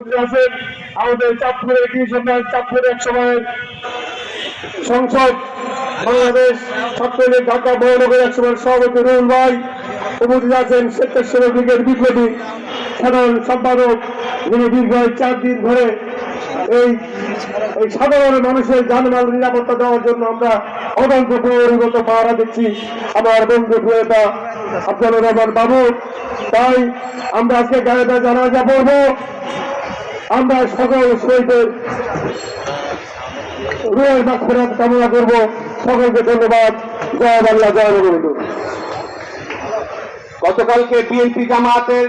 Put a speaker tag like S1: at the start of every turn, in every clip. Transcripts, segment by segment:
S1: আছেন। আমাদের চাঁদপুরের কৃষক চাঁদপুর এক সময়ের সংসদ বাংলাদেশ ছাত্রলীগ ঢাকা মহানগর এক সময়ের সভাপতি রুল ভাই। উপস্থিত আছেন স্বেচ্ছাসেবক লীগের বিপ্লবী সাধারণ সম্পাদক যিনি দীর্ঘ চার দিন ধরে এই এই সাধারণ মানুষের জানমাল নিরাপত্তা দেওয়ার জন্য আমরা অনন্ত পরিগত পাহারা দিচ্ছি। আমার বন্ধু প্রিয়তা আব্দুল রহমান বাবু। তাই আমরা আজকে গায়েবা জানাজা পড়ব। আমরা সকল শহীদের রুয়ের মাক্ষরাত কামনা করব। সকলকে ধন্যবাদ। জয় বাংলা, জয় বঙ্গবন্ধু
S2: গতকালকে বিএনপি জামায়াতের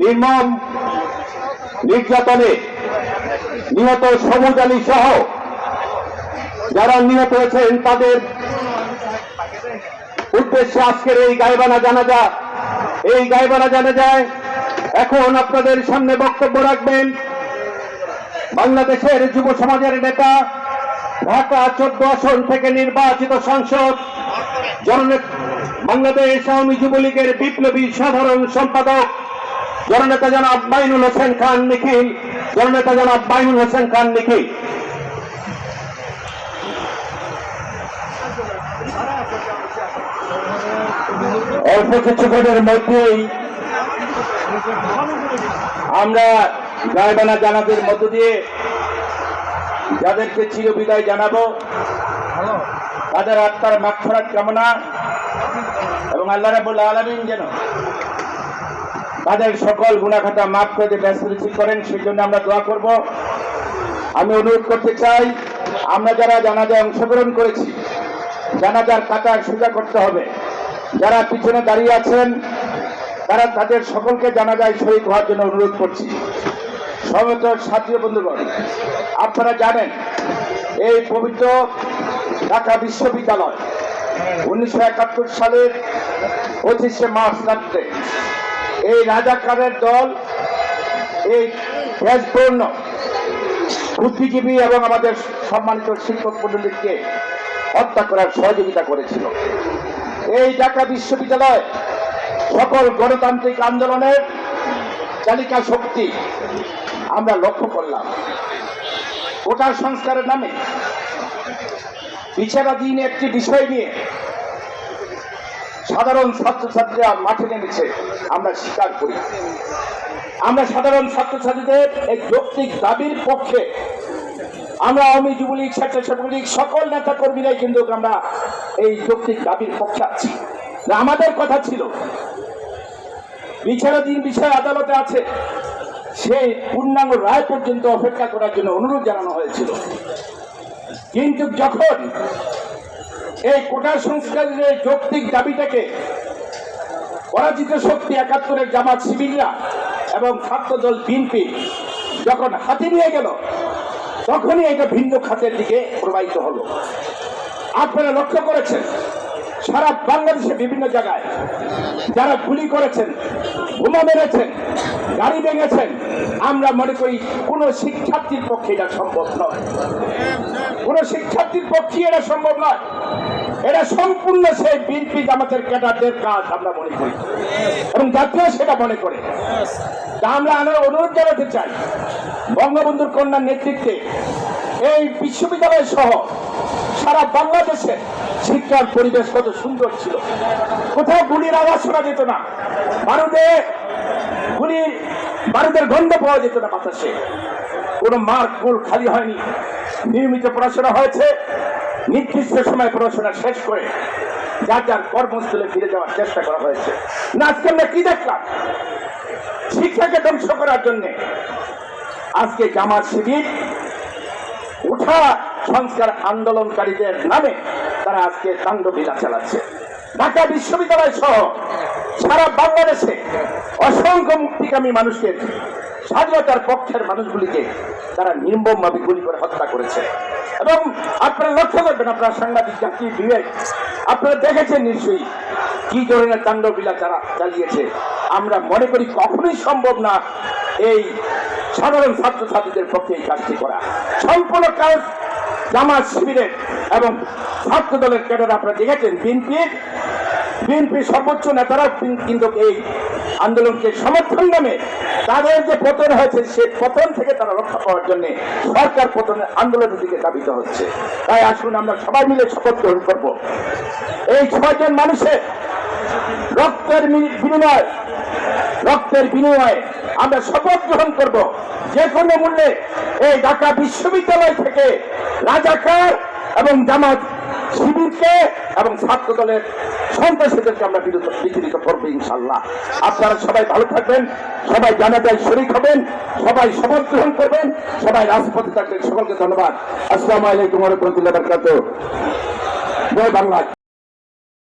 S2: নির্মম নির্যাতনে নিহত সবুজ আলী সহ যারা নিহত হয়েছেন, তাদের উদ্দেশ্যে আজকের এই গাইবানা জানাজা, এই গাইবানা জানাজায় এখন আপনাদের সামনে বক্তব্য রাখবেন বাংলাদেশের যুব সমাজের নেতা, ঢাকা চোদ্দ আসন থেকে নির্বাচিত সাংসদ বাংলাদেশ আওয়ামী যুবলীগের বিপ্লবী সাধারণ সম্পাদক, জননেতা জনাব বাইনুল হোসেন খান নিখিল, জননেতা জনাব বাইনুল হোসেন খান নিখিল। অল্প কিছুক্ষণের মধ্যেই আমরা গায়বানা জানাদের মধ্য দিয়ে যাদেরকে চিরবিদায় জানাব, তাদের আত্মার মাক্ষরাত কামনা এবং আল্লাহ রাবুল আলমিন যেন তাদের সকল গুণাখাতা মাফ করে ব্যস্ত রিসিভ করেন সেই জন্য আমরা দোয়া করব। আমি অনুরোধ করতে চাই, আমরা যারা জানাজায় অংশগ্রহণ করেছি, জানাজার কাতার সোজা করতে হবে। যারা পিছনে দাঁড়িয়ে আছেন তারা তাদের সকলকে জানাজায় শরীর হওয়ার জন্য অনুরোধ করছি। সমত ছাত্রী বন্ধুগণ, আপনারা জানেন, এই পবিত্র ঢাকা বিশ্ববিদ্যালয় উনিশশো একাত্তর সালের পঁচিশে মার্চ রাত্রে এই রাজাকারের দল, এই দেশপূর্ণ বুদ্ধিজীবী এবং আমাদের সম্মানিত শিক্ষক মন্ডলীকে হত্যা করার সহযোগিতা করেছিল। এই ঢাকা বিশ্ববিদ্যালয় সকল গণতান্ত্রিক আন্দোলনের চালিকা শক্তি আমরা লক্ষ্য করলাম। কোটার সংস্কারের নামে বিচারাধীন একটি বিষয় নিয়ে সাধারণ ছাত্রছাত্রীরা মাঠে নেমেছে, আমরা স্বীকার করি। আমরা সাধারণ ছাত্রছাত্রীদের এই যৌক্তিক দাবির পক্ষে আমরা আওয়ামী যুবলীগ স্বেচ্ছাসেবক লীগ সকল নেতা কর্মীরাই কিন্তু আমরা এই যৌক্তিক দাবির পক্ষে আছি। আমাদের কথা ছিল বিচারাধীন বিষয় আদালতে আছে। সেই পূর্ণাঙ্গ রায় পর্যন্ত অপেক্ষা করার জন্য অনুরোধ জানানো হয়েছিল। কিন্তু যখন এই কোটা সংস্কারের এই যৌক্তিক দাবিটাকে পরাজিত শক্তি একাত্তরের জামাত শিবিররা এবং ছাত্রদল বিএনপি যখন হাতে নিয়ে গেল, তখনই এটা ভিন্ন খাতের দিকে প্রবাহিত হলো। আপনারা লক্ষ্য করেছেন, সারা বাংলাদেশে বিভিন্ন জায়গায় যারা গুলি করেছেন, বোমা মেরেছেন, গাড়ি ভেঙেছেন, আমরা মনে করি কোনো শিক্ষার্থীর পক্ষে এটা সম্ভব নয়। কোন শিক্ষার্থীর পক্ষে এটা সম্ভব নয়। এটা সম্পূর্ণ সেই বিএনপি জামাতের ক্যাডারদের কাজ আমরা মনে করি। এবং জাতীয় সেটা মনে করে। তা আমরা আরও অনুরোধ জানাতে চাই, বঙ্গবন্ধুর কন্যার নেতৃত্বে এই বিশ্ববিদ্যালয় সহ সারা বাংলাদেশে শিক্ষার পরিবেশ কত সুন্দর ছিল। কোথাও গুলির আওয়াজ শোনা যেত না। ভারতে গুলির বারুদের গন্ধ পাওয়া যেত না বাতাসে। কোনো মার্ক কুল খালি হয়নি। নিয়মিত পড়াশোনা হয়েছে। নির্দিষ্ট সময় পড়াশোনা শেষ করে যার যার কর্মস্থলে ফিরে যাওয়ার চেষ্টা করা হয়েছে। না, আজকে আমরা কি দেখলাম? শিক্ষাকে ধ্বংস করার জন্য আজকে জামাত শিবির উঠা সংস্কার আন্দোলনকারীদের নামে তারা আজকে তাণ্ডবীলা চালাচ্ছে। ঢাকা বিশ্ববিদ্যালয় সহ সারা বাংলাদেশে অসংখ্য মুক্তিকামী মানুষকে, স্বাধীনতার পক্ষের মানুষগুলিকে তারা নির্মমভাবে গুলি করে হত্যা করেছে। এবং আপনারা লক্ষ্য করবেন, আপনার সাংবাদিক, জাতি, বিবেক, আপনারা দেখেছেন নিশ্চয়ই কি ধরনের তাণ্ডবীলা তারা চালিয়েছে। আমরা মনে করি কখনোই সম্ভব না এই সাধারণ ছাত্রছাত্রীদের পক্ষে এই কাজটি করা। সম্পূর্ণ কাজ জামাত শিবিরের এবং ছাত্র দলের ক্যাডার আপনারা দেখেছেন বিএনপির বিএনপির সর্বোচ্চ নেতারা কিন্তু এই আন্দোলনকে সমর্থন নামে তাদের যে পতন হয়েছে, সে পতন থেকে তারা রক্ষা পাওয়ার জন্য সরকার পতনের আন্দোলনের দিকে দাবিত হচ্ছে। তাই আসুন আমরা সবাই মিলে শপথ গ্রহণ করব। এই ছয়জন মানুষের রক্তের বিনিময়, রক্তের বিনিময়ে আমরা শপথ গ্রহণ করব। যে কোনো মূল্যে এই ঢাকা বিশ্ববিদ্যালয় থেকে রাজাকার এবং জামাত শিবিরকে এবং ছাত্র দলের সন্ত্রাসীদেরকে আমরা বিরত বিচলিত করব ইনশাল্লাহ আপনারা সবাই ভালো থাকবেন, সবাই জানাজায় শরিক হবেন, সবাই শপথ গ্রহণ করবেন, সবাই রাজপথে থাকবেন। সকলকে ধন্যবাদ। আসসালামু আলাইকুম রহমতুল্লাহ বাংলা।